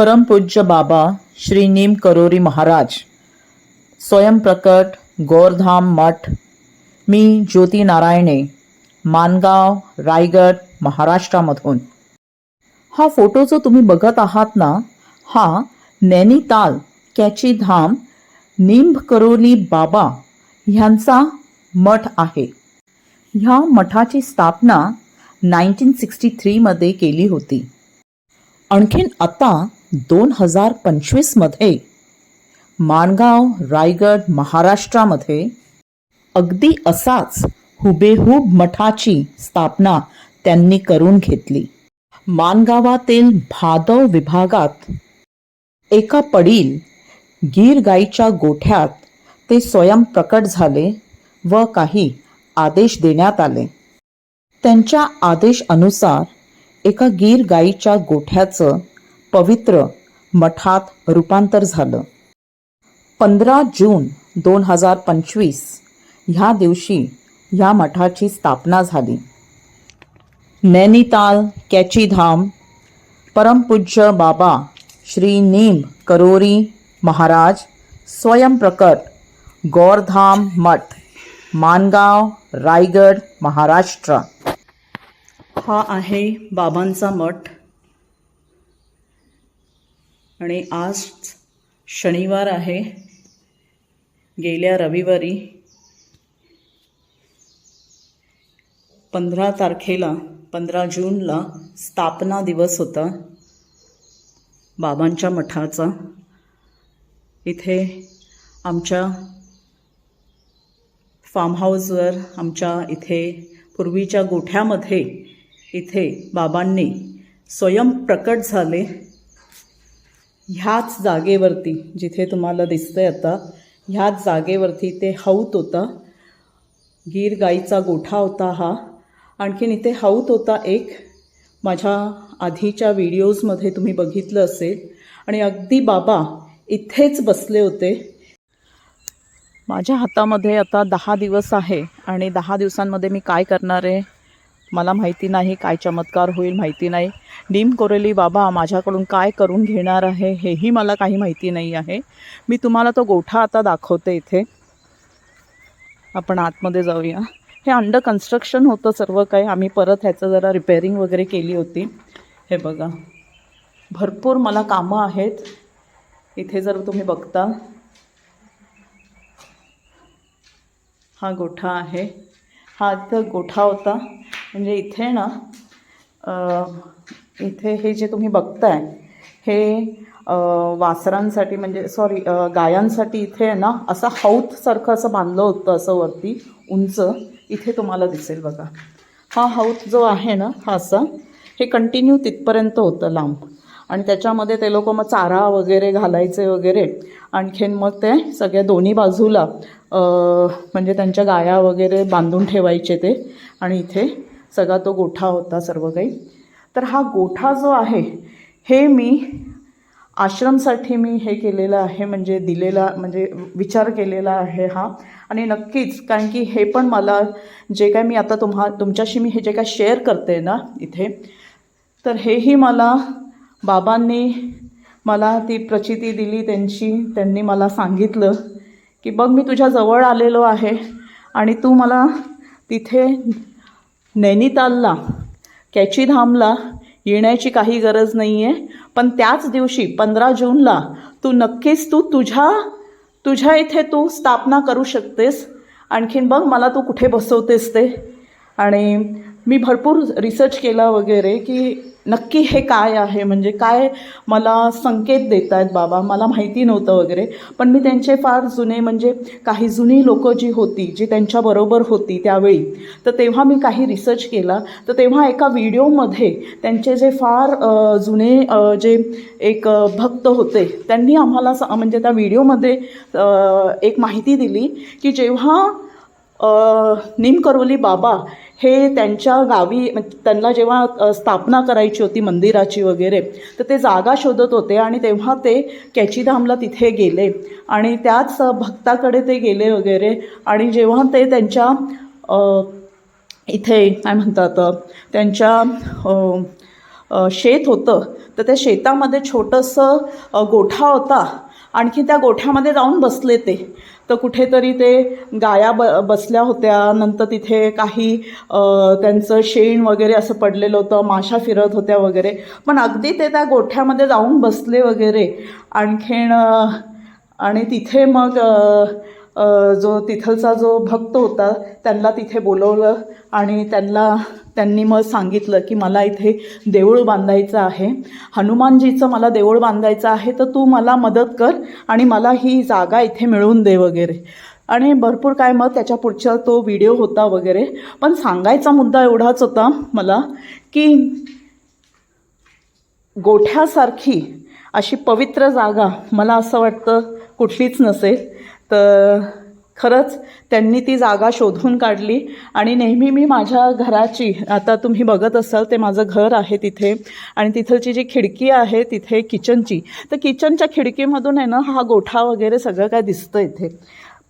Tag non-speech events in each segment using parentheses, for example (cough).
परमपूज्य बाबा श्री नीम करोरी महाराज स्वयंप्रकट गोरधाम मठ मी ज्योती नारायणे मानगाव रायगड महाराष्ट्रामधून. हा फोटो जो तुम्ही बघत आहात ना हा नैनिताल कॅची धाम निंब करोली बाबा ह्यांचा मठ आहे. ह्या मठाची स्थापना नाईन्टीन सिक्स्टी थ्रीमध्ये केली होती. आणखीन आता दोन हजार पंचवीसमध्ये माणगाव रायगड महाराष्ट्रामध्ये अगदी असाच हुबेहूब मठाची स्थापना त्यांनी करून घेतली. मानगावातील भादव विभागात एका पडील गीर गाईच्या गोठ्यात ते स्वयंप्रकट झाले व काही आदेश देण्यात आले. त्यांच्या आदेश अनुसार एका गीर गाईच्या गोठ्याचं पवित्र मठात रूपांतर झालं. पंधरा जून दोन हजार पंचवीस ह्या दिवशी ह्या मठाची स्थापना झाली. नैनिताल कॅचीधाम परमपूज्य बाबा श्री नीम करोरी महाराज स्वयंप्रकट गौरधाम मठ मानगाव रायगड महाराष्ट्र. हा आहे बाबांचा मठ. आणि आज शनिवार आहे. गेल्या रविवारी पंधरा तारखेला पंधरा जूनला स्थापना दिवस होता. बाबांच्या मठाचा. इथे आमच्या फार्म हाऊसवर आमच्या इथे पूर्वीच्या गोठ्यामध्ये इथे बाबांनी स्वयंप्रकट झाले. ह्याच जागेवरती जिथे तुम्हाला दिसतंय आता ह्याच जागेवरती ते हौत होता. गीर गाईचा गोठा होता हा. आणखीन इथे हौत होता एक. माझ्या आधीच्या व्हिडिओजमध्ये तुम्ही बघितलं असेल. आणि अगदी बाबा इथेच बसले होते. माझ्या हातामध्ये आता दहा दिवस आहे. आणि दहा दिवसांमध्ये मी काय करणार आहे? मला माहिती नाही काय चमत्कार होईल माहिती नाही. नीम कोरेली बाबा माझ्याकडून काय करून घेणार आहे हेही मला काही माहिती नाही आहे. मी तुम्हाला तो गोठा आता दाखवते इथे. आपण आतमध्ये जाऊया. हे अंडर कन्स्ट्रक्शन होतं सर्व काही. आम्ही परत ह्याचं जरा रिपेअरिंग वगैरे केली होती. हे बघा. भरपूर मला कामं आहेत. इथे जर तुम्ही बघता. हा गोठा आहे. हा इथं गोठा होता. म्हणजे इथे ना इथे हे जे तुम्ही बघताय हे वासरांसाठी म्हणजे सॉरी गायांसाठी इथे आहे ना असं हौतसारखं असं बांधलं होतं असं वरती उंच इथे तुम्हाला दिसेल बघा. हा हौत जो आहे ना हा असा हे कंटिन्यू तिथपर्यंत होतं लांब. आणि त्याच्यामध्ये ते लोक मग चारा वगैरे घालायचे वगैरे आणखीन मग ते सगळ्या दोन्ही बाजूला म्हणजे त्यांच्या गाया वगैरे बांधून ठेवायचे ते आणि इथे सगळा तो गोठा होता सर्व काही. तर हा गोठा जो आहे हे मी आश्रमसाठी मी हे केलेलं आहे म्हणजे दिलेला म्हणजे विचार केलेला आहे हा. आणि नक्कीच कारण की हे पण मला जे काय मी आता तुम्हा तुमच्याशी मी हे जे काय शेअर करते ना इथे तर हेही मला बाबांनी मला ती प्रचिती दिली त्यांची त्यांनी मला सांगितलं की बघ मी तुझ्या जवळ आलेलो आहे आणि तू मला तिथे नैनितालला. कॅचीधामला येण्याची काही गरज नाही आहे पण त्याच दिवशी पंधरा जूनला तू नक्कीच तू तुझ्या तुझ्या इथे तू स्थापना करू शकतेस. आणखीन बघ मला तू कुठे बसवतेस ते. आणि मी भरपूर रिसर्च केला वगैरे की नक्की हे काय आहे? म्हणजे काय मला संकेत देत आहेत बाबा? मला माहिती नव्हतं वगैरे. पण मी त्यांचे फार जुने म्हणजे काही जुनी लोकं जी होती जी त्यांच्याबरोबर होती त्यावेळी तर तेव्हा मी काही रिसर्च केला. तर तेव्हा एका व्हिडिओमध्ये त्यांचे जे फार जुने जे एक भक्त होते त्यांनी आम्हाला स- म्हणजे त्या व्हिडिओमध्ये एक माहिती दिली की जेव्हा निमकरोली बाबा हे त्यांच्या गावी म्हणजे त्यांना जेव्हा स्थापना करायची होती मंदिराची वगैरे तर ते जागा शोधत होते आणि तेव्हा ते कॅचीधामला तिथे गेले. आणि त्याच भक्ताकडे ते गेले वगैरे. आणि जेव्हा ते त्यांच्या इथे काय म्हणतात त्यांच्या शेत होतं तर त्या शेतामध्ये छोटंसं गोठा होता. आणखी त्या गोठ्यामध्ये जाऊन बसले ते. तर कुठेतरी ते गाया ब बसल्या होत्या. नंतर तिथे काही त्यांचं शेण वगैरे असं पडलेलं होतं. माशा फिरत होत्या वगैरे. पण अगदी ते त्या गोठ्यामध्ये जाऊन बसले वगैरे. आणखीन आणि तिथे मग जो तिथलचा जो भक्त होता त्यांना तिथे बोलवलं आणि त्यांना त्यांनी मग सांगितलं की मला इथे देऊळ बांधायचं आहे. हनुमानजीचं मला देऊळ बांधायचं आहे तर तू मला मदत कर आणि मला ही जागा इथे मिळवून दे वगैरे. आणि भरपूर काय मग त्याच्या पुढचा तो व्हिडिओ होता वगैरे. पण सांगायचा मुद्दा एवढाच होता मला की गोठ्यासारखी अशी पवित्र जागा मला असं वाटतं कुठलीच नसेल. तर खरंच त्यांनी ती जागा शोधून काढली आणि नेहमी मी माझ्या घराची आता तुम्ही बघत असाल ते माझं घर आहे तिथे आणि तिथलची जी खिडकी आहे तिथे किचनची. तर किचनच्या खिडकीमधून आहे ना हा गोठा वगैरे सगळं काय दिसतं इथे.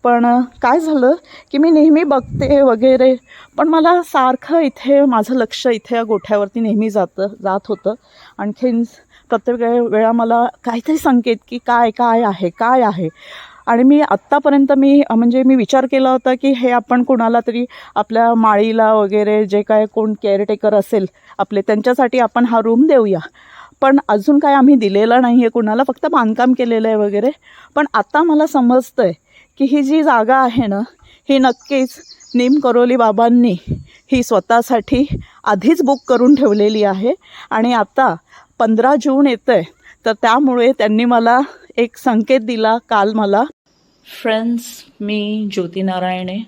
पण काय झालं की मी नेहमी बघते वगैरे पण मला सारखं इथे माझं लक्ष इथे या गोठ्यावरती नेहमी जातं जात होतं. आणखीन प्रत्येक वेळा मला काहीतरी संकेत की काय काय आहे काय आहे? आणि मी आत्तापर्यंत मी म्हणजे मी विचार केला होता की हे आपण कोणाला तरी आपल्या माळीला वगैरे जे काय कोण केअरटेकर असेल आपले त्यांच्यासाठी आपण हा रूम देऊया. पण अजून काय आम्ही दिलेला नाही आहे कुणाला फक्त बांधकाम केलेलं आहे वगैरे. पण आता मला समजतं आहे की ही जी जागा आहे ना ही नक्कीच नीम करोली बाबांनी ही स्वतःसाठी आधीच बुक करून ठेवलेली आहे. आणि आता पंधरा जून येतं आहे तर त्यामुळे त्यांनी मला एक संकेत दिला काल मला. फ्रेंड्स मी ज्योती नारायणे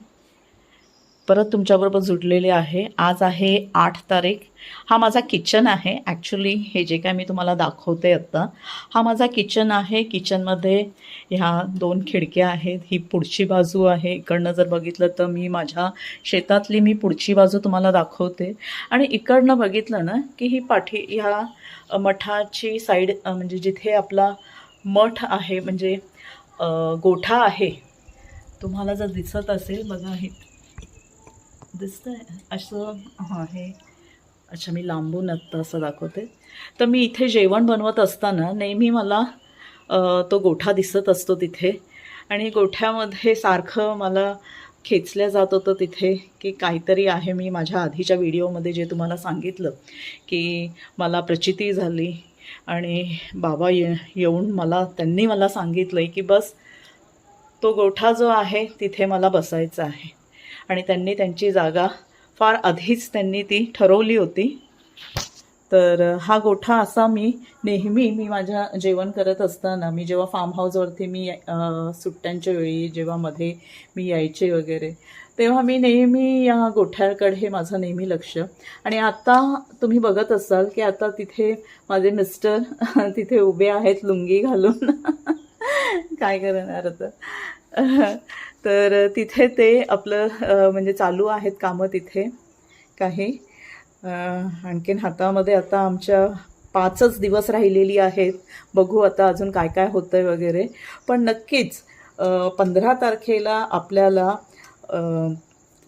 परत तुमच्याबरोबर जुडलेले आहे. आज आहे आठ तारीख. हा माझा किचन आहे. ॲक्च्युली हे जे काय मी तुम्हाला दाखवते आत्ता हा माझा किचन आहे. किचनमध्ये ह्या दोन खिडक्या आहेत. ही पुढची बाजू आहे. इकडनं जर बघितलं तर मी माझ्या शेतातली मी पुढची बाजू तुम्हाला दाखवते. आणि इकडनं बघितलं ना की ही पाठी ह्या मठाची साईड म्हणजे जिथे आपला मठ आहे म्हणजे गोठा आहे. तुम्हाला जर दिसत असेल बघा हे दिसतंय. असं हां हे. अच्छा मी लांबून आत्ता असं दाखवते. तर मी इथे जेवण बनवत असताना नेहमी मला तो गोठा दिसत असतो तिथे. आणि गोठ्यामध्ये सारखं मला खेचल्या जात होतं तिथे की काहीतरी आहे. मी माझ्या आधीच्या व्हिडिओमध्ये जे तुम्हाला सांगितलं की मला प्रचिती झाली. आणि बाबा ये येऊन मला त्यांनी मला सांगितलं आहे की बस तो गोठा जो आहे तिथे मला बसायचा आहे. आणि त्यांनी त्यांची जागा फार आधीच त्यांनी ती ठरवली होती. तर हा गोठा असा मी नेहमी मी माझ्या जेवण करत असताना मी जेव्हा फार्म हाऊसवरती मी सुट्ट्यांच्या वेळी जेव्हा मध्ये मी यायचे वगैरे तेव्हा मी नेहमी या गोठ्याकडे हे माझं नेहमी लक्ष. आणि आता तुम्ही बघत असाल की आता तिथे माझे मिस्टर (laughs) तिथे उभे आहेत लुंगी घालून. (laughs) काय करणार आता? (laughs) तर तिथे ते आपलं म्हणजे चालू आहेत कामं तिथे काही. आणखीन हातामध्ये आता आमच्या पाचच दिवस राहिलेली आहेत. बघू आता अजून काय काय होतं आहे वगैरे. पण नक्कीच पंधरा तारखेला आपल्याला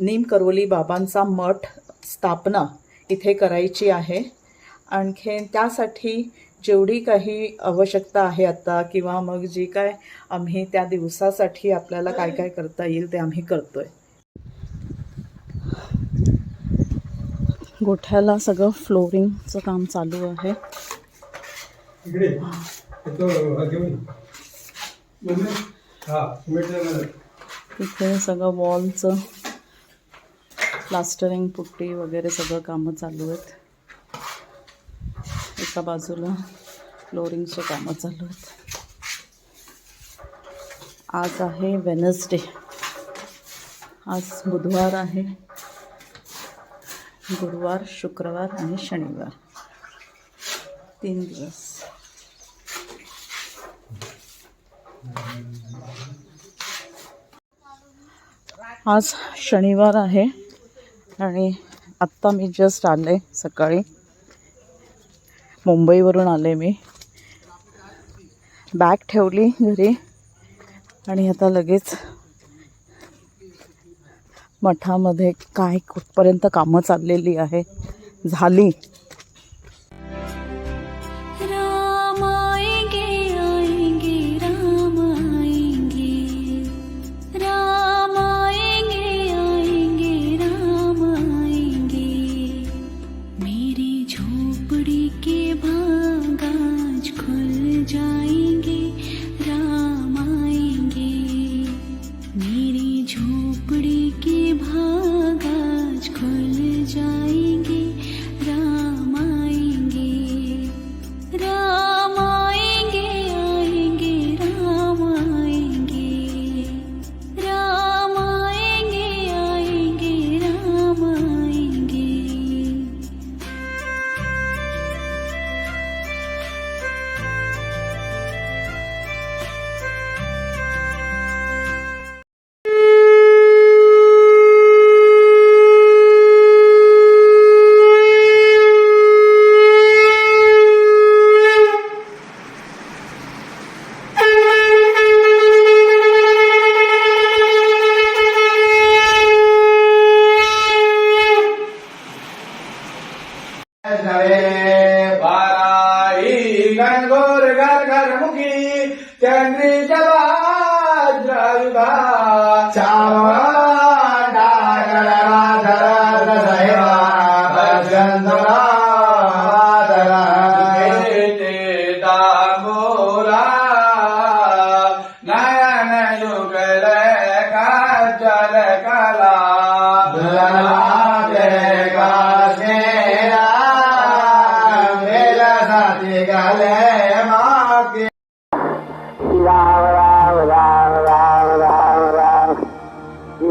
नीम करवली बाबांचा मठ स्थापना इथे करायची आहे. आणखीन त्यासाठी जेवढी काही आवश्यकता आहे आता किंवा मग जी काय आम्ही त्या दिवसासाठी आपल्याला काय काय करता येईल ते आम्ही करतोय. गोठ्याला सगळं फ्लोरिंगचं काम चालू आहे. इकडे. इथे सगळं वॉलचं प्लास्टरिंग पुट्टी वगैरे सगळं कामं चालू आहेत. एका बाजूला फ्लोरिंगचे कामं चालू आहेत. आज आहे वेनसडे आज बुधवार आहे. गुरुवार शुक्रवार आणि शनिवार. तीन दिवस. आज शनिवार आहे आणि आत्ता मी जस्ट आले सकाळी. मुंबईवरून आले मी. बॅग ठेवली घरी. आणि आता लगेच मठामध्ये काय कुठपर्यंत कामं चाललेली आहे झाली.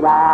Bye.